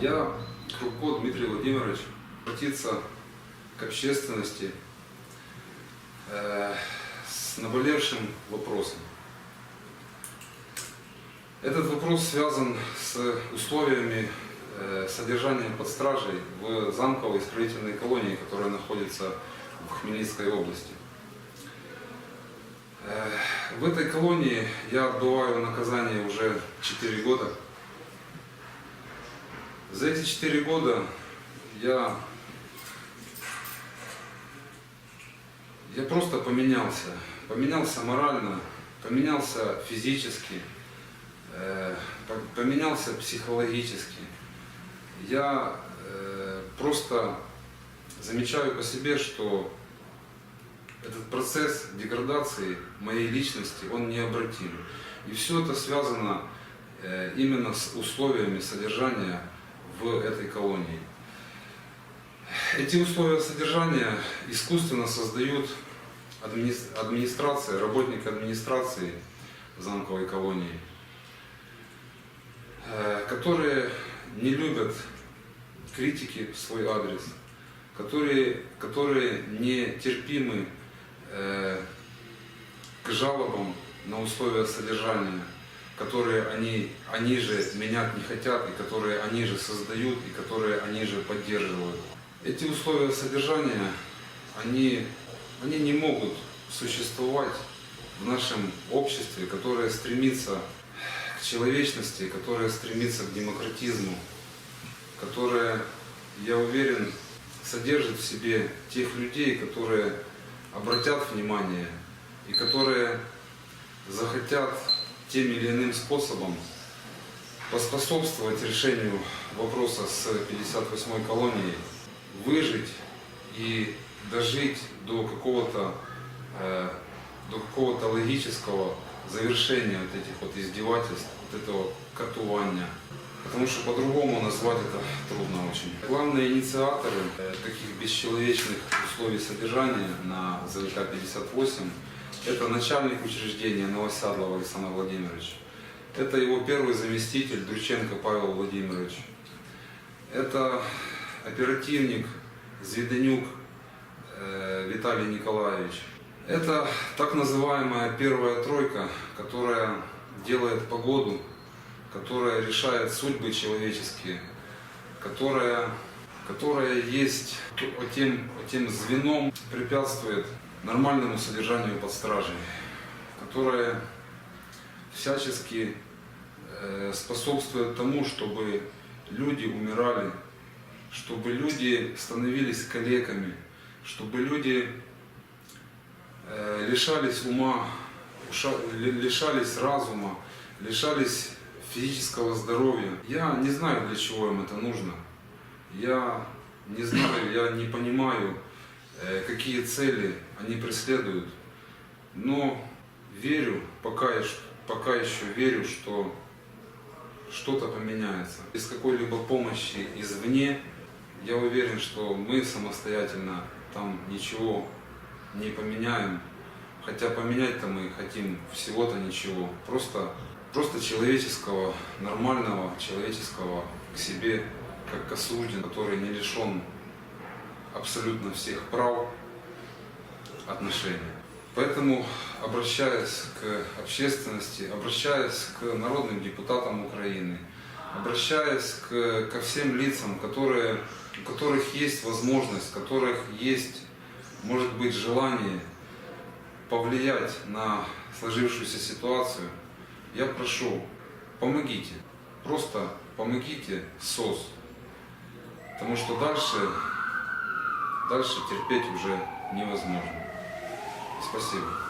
Я, Крупко Дмитрий Владимирович, обратиться к общественности э, с наболевшим вопросом. Этот вопрос связан с условиями э, содержания под стражей в замковой исправительной колонии, которая находится в Хмельницкой области. Э, В этой колонии я отбываю наказание уже 4 года. За эти 4 года я, я просто поменялся. Поменялся морально, поменялся физически, э, по- поменялся психологически. Я э, просто замечаю по себе, что этот процесс деградации моей личности, он необратим. И все это связано э, именно с условиями содержания в этой колонии. Эти условия содержания искусственно создают админи- администрация, работники администрации замковой колонии, э, которые не любят критики в свой адрес, которые, которые не терпимы э, к жалобам на условия содержания, которые они, они же менять не хотят, и которые они же создают, и которые они же поддерживают. Эти условия содержания, они, они не могут существовать в нашем обществе, которое стремится к человечности, которое стремится к демократизму, которое, я уверен, содержит в себе тех людей, которые обратят внимание и которые захотят тем или иным способом поспособствовать решению вопроса с 58-й колонией, выжить и дожить до какого-то э, до какого-то логического завершения вот этих вот издевательств, вот этого катувания. Потому что по-другому назвать это трудно очень. Главные инициаторы э, таких бесчеловечных условий содержания на ЗЛК-58 это начальник учреждения Новосядлова Александр Владимирович. Это его первый заместитель Друченко Павел Владимирович. Это оперативник Зведанюк э, Виталий Николаевич. Это так называемая первая тройка, которая делает погоду, которая решает судьбы человеческие, которая, которая есть тем, тем звеном, препятствует нормальному содержанию под стражей, которая всячески э, способствует тому, чтобы люди умирали, чтобы люди становились калеками, чтобы люди э, лишались ума, лишались разума, лишались физического здоровья. Я не знаю, для чего им это нужно. Я не знаю, я не понимаю, э, какие цели они преследуют. Но верю, пока, пока еще верю, что что-то поменяется. Без какой-либо помощи извне, я уверен, что мы самостоятельно там ничего не поменяем. Хотя поменять-то мы хотим всего-то ничего. Просто, просто человеческого, нормального человеческого к себе, как к осужден, который не лишен абсолютно всех прав, отношений. Поэтому, обращаясь к общественности, обращаясь к народным депутатам Украины, обращаясь к, ко всем лицам, которые, у которых есть возможность, у которых есть, может быть, желание повлиять на сложившуюся ситуацию, я прошу, помогите, просто помогите СОС, потому что дальше, дальше терпеть уже невозможно. Спасибо.